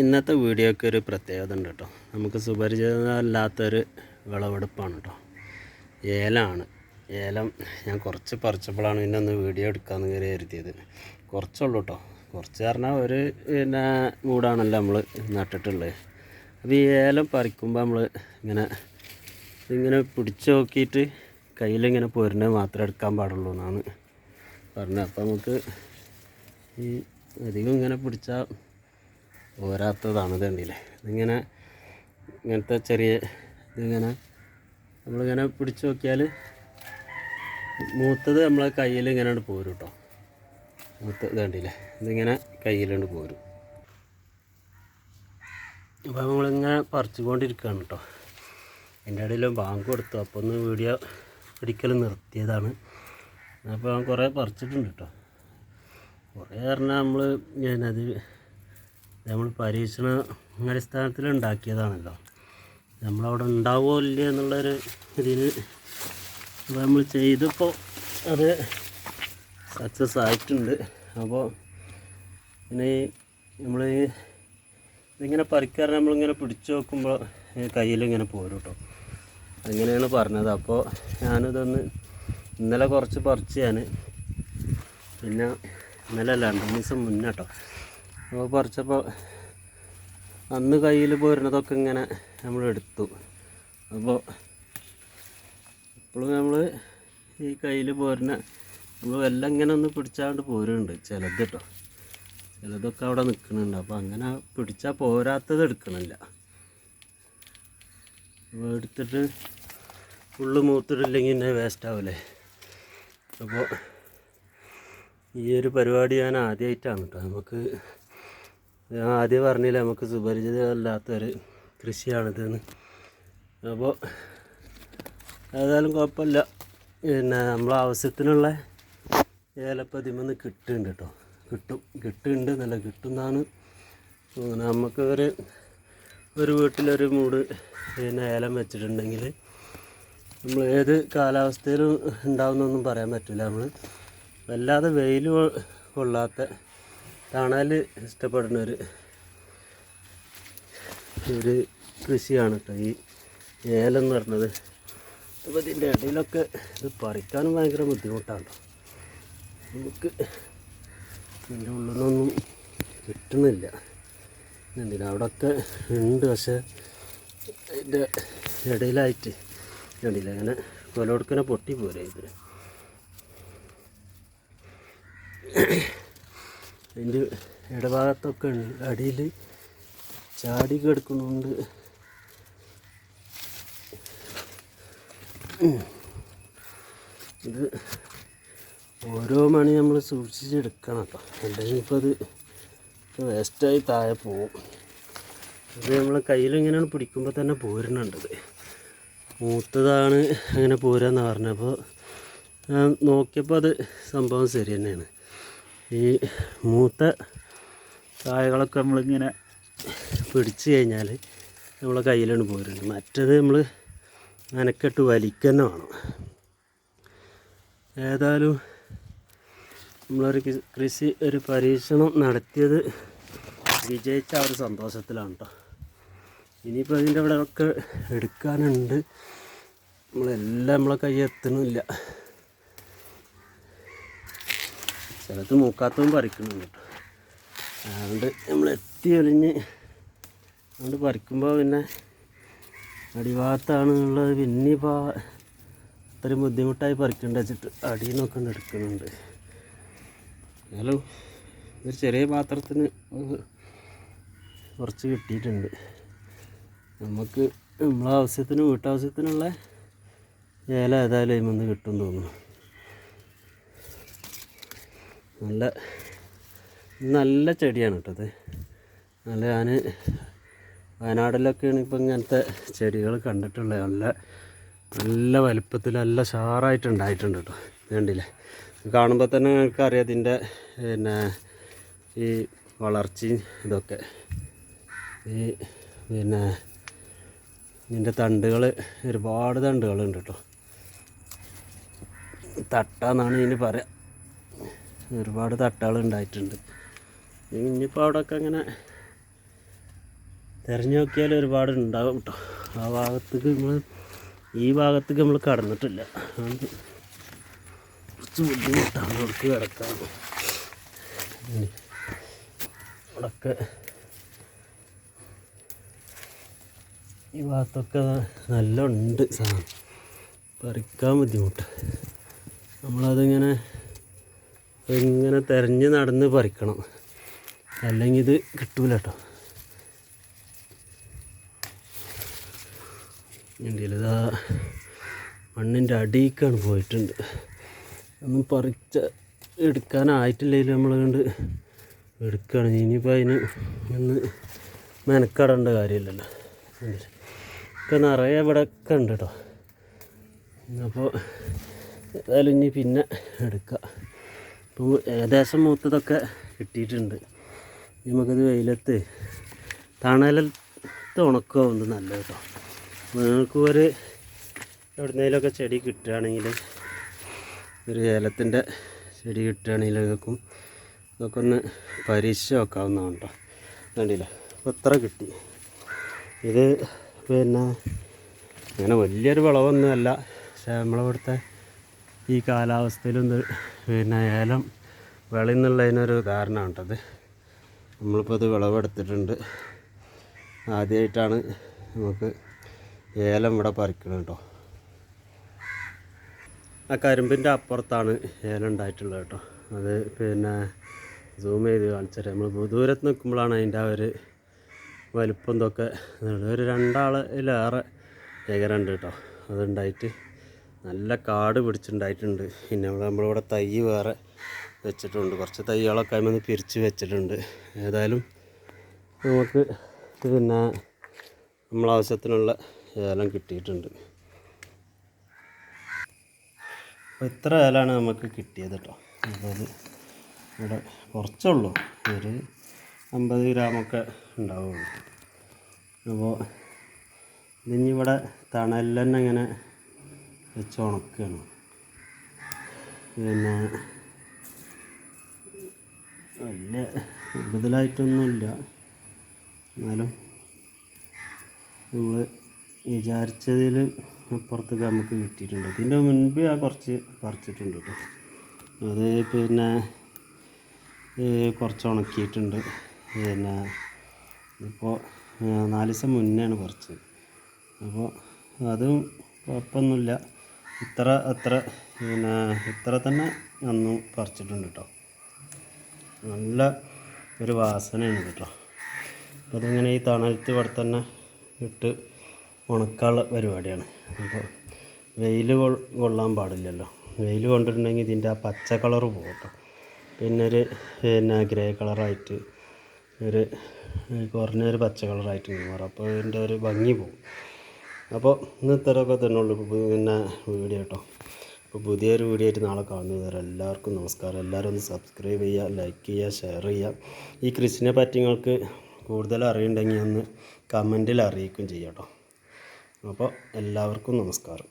ഇന്നത്തെ വീഡിയോയ്ക്ക് ഒരു പ്രത്യേകത ഉണ്ട് കേട്ടോ. നമുക്ക് സുപരിചിതമല്ലാത്തൊരു വിളവെടുപ്പാണ് കേട്ടോ. ഏലമാണ് ഏലം ഞാൻ കുറച്ച് പറിച്ചപ്പോഴാണ് പിന്നെ ഒന്ന് വീഡിയോ എടുക്കാമെന്ന് കയറി കരുതിയത്. കുറച്ചുള്ളൂ കേട്ടോ. കുറച്ച് പറഞ്ഞാൽ ഒരു പിന്നെ മൂടാണല്ലോ നമ്മൾ നട്ടിട്ടുള്ളത് അപ്പോൾ ഈ ഏലം പറിക്കുമ്പോൾ നമ്മൾ ഇങ്ങനെ ഇങ്ങനെ പിടിച്ച് നോക്കിയിട്ട് കയ്യിലിങ്ങനെ പൊരുന്നത് മാത്രമേ എടുക്കാൻ പാടുള്ളൂ എന്നാണ് പറഞ്ഞത്. അപ്പോൾ നമുക്ക് ഈ അധികം ഇങ്ങനെ പിടിച്ചാൽ പോരാത്തതാണ് ഇത് കണ്ടില്ലേ? ഇതിങ്ങനെ ഇങ്ങനത്തെ ചെറിയ ഇതിങ്ങനെ നമ്മളിങ്ങനെ പിടിച്ചു നോക്കിയാൽ മൂത്തത് നമ്മളെ കയ്യിൽ ഇങ്ങനെ പോരും കേട്ടോ മൂത്ത ഇത് കണ്ടില്ലേ? ഇതിങ്ങനെ കയ്യിലുണ്ട് പോരും. അപ്പോൾ നമ്മളിങ്ങനെ പറിച്ചുകൊണ്ടിരിക്കുകയാണ് കേട്ടോ എന്റെ ഇടയിൽ ബാങ്ക് കൊടുത്തു. അപ്പോൾ ഒന്ന് വീഡിയോ ഒരിക്കൽ നിർത്തിയതാണ്. അപ്പോൾ കുറേ പറിച്ചിട്ടുണ്ട് കേട്ടോ കുറേ പറഞ്ഞാൽ നമ്മൾ ഞാനത് നമ്മൾ പരീക്ഷണ അടിസ്ഥാനത്തിൽ ഉണ്ടാക്കിയതാണല്ലോ. നമ്മളവിടെ ഉണ്ടാവുമോ ഇല്ലേ എന്നുള്ളൊരു ഇതിന് നമ്മൾ ചെയ്തപ്പോൾ അത് സക്സസ് ആയിട്ടുണ്ട്. അപ്പോൾ ഇനി നമ്മൾ ഇതിങ്ങനെ പറിക്കാറ് നമ്മളിങ്ങനെ പിടിച്ചു നോക്കുമ്പോൾ കയ്യിലിങ്ങനെ പോരും കേട്ടോ അങ്ങനെയാണ് പറഞ്ഞത്. അപ്പോൾ ഞാനിതൊന്ന് ഇന്നലെ കുറച്ച് പറിച്ച് ഞാൻ പിന്നെ ഇന്നലെ അല്ല രണ്ട് മൂന്ന് ദിവസം മുന്നേ കേട്ടോ അപ്പോൾ പറിച്ചപ്പോൾ അന്ന് കയ്യിൽ പോരുന്നതൊക്കെ ഇങ്ങനെ നമ്മൾ എടുത്തു. അപ്പോൾ ഇപ്പോഴും നമ്മൾ ഈ കയ്യിൽ പോരുന്ന നമ്മൾ എല്ലാം ഇങ്ങനെ ഒന്ന് പിടിച്ചാണ്ട് പോരുന്നുണ്ട് ചിലത് കേട്ടോ ചിലതൊക്കെ അവിടെ നിൽക്കുന്നുണ്ട് അപ്പോൾ അങ്ങനെ പിടിച്ചാൽ പോരാത്തത് എടുക്കണില്ല. അപ്പോൾ എടുത്തിട്ട് ഫുള്ള് മൂത്തിട്ടില്ലെങ്കിൽ എന്നെ വേസ്റ്റ് ആവില്ലേ അപ്പോൾ ഈ ഒരു പരിപാടി ഞാൻ ആദ്യമായിട്ടാണ് കേട്ടോ നമുക്ക് ഞാൻ ആദ്യം പറഞ്ഞില്ല നമുക്ക് സുപരിചിതമല്ലാത്തൊരു കൃഷിയാണിതെന്ന്. അപ്പോൾ ഏതായാലും കുഴപ്പമില്ല. പിന്നെ നമ്മളെ ആവശ്യത്തിനുള്ള ഏലപ്പതിമെന്ന് കിട്ടുന്നുണ്ട് കേട്ടോ. കിട്ടും. കിട്ടുന്നുണ്ട് നല്ല കിട്ടുന്നതാണ്. നമുക്ക് ഒരു ഒരു വീട്ടിലൊരു മൂട് പിന്നെ ഏലം വെച്ചിട്ടുണ്ടെങ്കിൽ നമ്മൾ ഏത് കാലാവസ്ഥയിലും ഉണ്ടാവുന്നൊന്നും പറയാൻ പറ്റില്ല നമ്മൾ വല്ലാതെ വെയിൽ കൊള്ളാത്ത തണൽ ഇഷ്ടപ്പെടുന്ന ഒരു ഒരു കൃഷിയാണ് കേട്ടോ ഈ ഏലം എന്ന് പറഞ്ഞത് അപ്പോൾ ഇതിന്റെ ഇടയിലൊക്കെ ഇത് പറിക്കാനും ഭയങ്കര ബുദ്ധിമുട്ടാണ് ട്ടോ. നമുക്ക് ഇതിന്റെ ഉള്ളിൽ നിന്നൊന്നും കിട്ടുന്നില്ല. എന്തിനാ? അവിടെയൊക്കെ ഉണ്ട് പക്ഷേ അതിന്റെ ഇടയിലായിട്ട് കണ്ടില്ല. അങ്ങനെ കൊലകൊടുക്കനെ പൊട്ടി പോരെ ഇത്. അതിന്റെ ഇടഭാഗത്തൊക്കെ അടിയിൽ ചാടി കിടക്കുന്നുണ്ട്. ഇത് ഓരോ മണി നമ്മൾ സൂക്ഷിച്ചെടുക്കണം കേട്ടോ. അല്ലെങ്കിൽ ഇപ്പോൾ അത് വേസ്റ്റായി താഴെ പോവും. ഇത് നമ്മൾ കയ്യിൽ ഇങ്ങനെയാണ് പിടിക്കുമ്പോൾ തന്നെ പോരുന്നുണ്ടത് മൂത്തതാണ് അങ്ങനെ പോരാന്ന് പറഞ്ഞപ്പോൾ നോക്കിയപ്പോൾ അത് സംഭവം ശരി തന്നെയാണ്. ഈ മൂത്ത കായകളൊക്കെ നമ്മളിങ്ങനെ പിടിച്ചു കഴിഞ്ഞാൽ നമ്മളെ കയ്യിലാണ് പോരുന്നത്. മറ്റത് നമ്മൾ നനക്കെട്ട് വലിക്കന്നെ വേണം ഏതായാലും നമ്മളൊരു കൃഷി ഒരു പരീക്ഷണം നടത്തിയത് വിജയിച്ച ആ ഒരു സന്തോഷത്തിലാണ് കേട്ടോ ഇനിയിപ്പോൾ അതിന്റെ ഇവിടെ ഒക്കെ എടുക്കാനുണ്ട്. നമ്മളെല്ലാം നമ്മളെ കൈ എത്തണില്ല. ചിലത് മൂക്കാത്തതും പറിക്കുന്നുണ്ട് കേട്ടോ. അതുകൊണ്ട് നമ്മൾ എത്തി ഒലിഞ്ഞ് അതുകൊണ്ട് പറിക്കുമ്പോൾ പിന്നെ ഉള്ളത് പിന്നെ ഇപ്പോൾ അത്രയും ബുദ്ധിമുട്ടായി പറിക്കേണ്ട വെച്ചിട്ട് അടിയിൽ നിന്നൊക്കെ എടുക്കുന്നുണ്ട്. എന്നാലും ഒരു ചെറിയ പാത്രത്തിന് കുറച്ച് കിട്ടിയിട്ടുണ്ട്. നമുക്ക് നമ്മളെ ആവശ്യത്തിന് വീട്ടാവശ്യത്തിനുള്ള ഏല ഏതായാലും അതിൽ നിന്ന് കിട്ടും തോന്നുന്നു. നല്ല നല്ല ചെടിയാണ് കേട്ടോ നല്ല ഞാൻ വയനാട്ടിലൊക്കെയാണ് ഇപ്പം ഇങ്ങനത്തെ ചെടികൾ കണ്ടിട്ടുള്ളത്. നല്ല നല്ല വലുപ്പത്തിൽ നല്ല ഷാറായിട്ടുണ്ടായിട്ടുണ്ട് കേട്ടോ. വേണ്ടില്ലേ കാണുമ്പോൾ തന്നെ നിങ്ങൾക്കറിയാം ഇതിന്റെ പിന്നെ ഈ വളർച്ചയും ഇതൊക്കെ. ഈ പിന്നെ ഇതിന്റെ തണ്ടുകൾ ഒരുപാട് തണ്ടുകളുണ്ട് കേട്ടോ. തട്ടാന്നാണ് ഇതിന് പറയാം. ഒരുപാട് തട്ടുകൾ ഉണ്ടായിട്ടുണ്ട്. ഇനിയിപ്പോൾ അവിടെയൊക്കെ അങ്ങനെ തിരഞ്ഞു നോക്കിയാൽ ഒരുപാട് ഉണ്ടാകും കേട്ടോ ആ ഭാഗത്തേക്ക് നമ്മൾ ഈ ഭാഗത്തേക്ക് നമ്മൾ കടന്നിട്ടില്ല. കുറച്ച് ബുദ്ധിമുട്ടാണ് അവർക്ക് കിടക്കാൻ. അവിടെയൊക്കെ ഈ ഭാഗത്തൊക്കെ നല്ല ഉണ്ട് സാധനം. പറിക്കാൻ ബുദ്ധിമുട്ട്. നമ്മളതിങ്ങനെ ഇങ്ങനെ തിരഞ്ഞ് നടന്ന് പറിക്കണം. അല്ലെങ്കിൽ ഇത് കിട്ടൂല കേട്ടോ ഇതാ മണ്ണിന്റെ അടിയിക്കാണ് പോയിട്ടുണ്ട്. ഒന്നും പറിച്ച എടുക്കാനായിട്ടില്ലെങ്കിൽ നമ്മൾ കണ്ട് എടുക്കുകയാണ് ഇനിയിപ്പോൾ അതിന് ഒന്ന് മെനക്കടേണ്ട കാര്യമില്ലല്ലോ ഇപ്പം നിറയെ ഇവിടെ ഒക്കെ ഉണ്ട് കേട്ടോ അപ്പോൾ ഏതായാലും ഇനി പിന്നെ എടുക്കാം. ഇപ്പോൾ ഏകദേശം മൂത്തതൊക്കെ കിട്ടിയിട്ടുണ്ട്. നമുക്കത് വെയിലത്ത് തണലത്ത് ഉണക്കാവുന്നത് നല്ല കേട്ടോ നിങ്ങൾക്ക് ഒരു എവിടുന്നേലൊക്കെ ചെടി കിട്ടുകയാണെങ്കിൽ ഒരു ഏലത്തിന്റെ ചെടി കിട്ടുകയാണെങ്കിൽ നിങ്ങൾക്കും ഇതൊക്കെ ഒന്ന് പരീക്ഷ വെക്കാവുന്നതാണ് കേട്ടോ. കണ്ടില്ല? അപ്പോൾ ഇത്ര കിട്ടി? ഇത് പിന്നെ അങ്ങനെ വലിയൊരു വിളവൊന്നുമല്ല പക്ഷേ നമ്മളിവിടുത്തെ ഈ കാലാവസ്ഥയിലും ഇത് പിന്നെ ഏലം വിളയുന്നുള്ളതിനൊരു കാരണമാണ് കേട്ടത് നമ്മളിപ്പോൾ ഇത് വിളവെടുത്തിട്ടുണ്ട്. ആദ്യമായിട്ടാണ് നമുക്ക് ഏലം ഇവിടെ പറിക്കണം കേട്ടോ. ആ കരിമ്പിന്റെ അപ്പുറത്താണ് ഏലം ഉണ്ടായിട്ടുള്ളത് കേട്ടോ. അത് പിന്നെ സൂം ചെയ്ത് കാണിച്ചത് നമ്മൾ ദൂരത്ത് നിൽക്കുമ്പോഴാണ് അതിന്റെ ആ ഒരു വലിപ്പം ഇതൊക്കെ. ഒരു രണ്ടാളിലേറെ ഏകരുണ്ട് കേട്ടോ. അതുണ്ടായിട്ട് നല്ല കാട് പിടിച്ചിട്ടുണ്ടായിട്ടുണ്ട് പിന്നെ നമ്മളിവിടെ തൈ വേറെ വെച്ചിട്ടുണ്ട്. കുറച്ച് തൈകളൊക്കെ അതിൽ പിരിച്ച് വെച്ചിട്ടുണ്ട്. ഏതായാലും നമുക്ക് പിന്നെ നമ്മളാവശ്യത്തിനുള്ള ഏലം കിട്ടിയിട്ടുണ്ട്. അപ്പോൾ ഇത്ര ഏലാണ് നമുക്ക് കിട്ടിയത് കേട്ടോ അതായത് ഇവിടെ കുറച്ചുള്ളൂ. ഒരു അമ്പത് ഗ്രാമൊക്കെ ഉണ്ടാവുള്ളൂ. അപ്പോൾ ഇനി ഇവിടെ തണലിൽ തന്നെ ഇങ്ങനെ വെച്ച് ഉണക്കുകയാണ് പിന്നെ വലിയ കൂടുതലായിട്ടൊന്നുമില്ല. എന്നാലും നമ്മൾ വിചാരിച്ചതിൽ അപ്പുറത്തേക്ക് നമുക്ക് കിട്ടിയിട്ടുണ്ട്. ഇതിന്റെ മുൻപ് ആ കുറച്ച് പറിച്ചിട്ടുണ്ട് കേട്ടോ. അത് പിന്നെ കുറച്ച് ഉണക്കിയിട്ടുണ്ട്. പിന്നെ ഇപ്പോൾ നാല് ദിവസം മുന്നെയാണ് പറിച്ചത്. അപ്പോൾ അതും കുഴപ്പമൊന്നുമില്ല. ഇത്ര അത്ര പിന്നെ ഇത്ര തന്നെ അന്ന് പറിച്ചിട്ടുണ്ട് കേട്ടോ നല്ല ഒരു വാസനയാണ് കേട്ടോ അതിങ്ങനെ ഈ തണലത്ത് ഇവിടെ തന്നെ ഇട്ട് ഉണക്കാനുള്ള പരിപാടിയാണ്. അപ്പോൾ വെയിൽ കൊള്ളാൻ പാടില്ലല്ലോ. വെയിൽ കൊണ്ടിട്ടുണ്ടെങ്കിൽ ഇതിന്റെ ആ പച്ച കളർ പോകും കേട്ടോ പിന്നെ ഒരു പിന്നെ ഗ്രേ കളറായിട്ട് ഒരു കുറഞ്ഞൊരു പച്ച കളറായിട്ട് മാറും. അപ്പോൾ ഇതിന്റെ ഒരു ഭംഗി പോകും. അപ്പോൾ ഉള്ളൂ ഇപ്പോൾ പിന്നെ വീഡിയോ കേട്ടോ. അപ്പോൾ പുതിയൊരു വീഡിയോ ആയിട്ട് നാളെ കാണുന്നത് എല്ലാവർക്കും നമസ്കാരം. എല്ലാവരും ഒന്ന് സബ്സ്ക്രൈബ് ചെയ്യുക ലൈക്ക് ചെയ്യുക ഷെയർ ചെയ്യുക. ഈ കൃഷിനെ പറ്റി നിങ്ങൾക്ക് കൂടുതൽ അറിയുണ്ടെങ്കിൽ ഒന്ന് കമന്റിൽ അറിയിക്കുകയും ചെയ്യാം കേട്ടോ. അപ്പോൾ എല്ലാവർക്കും നമസ്കാരം.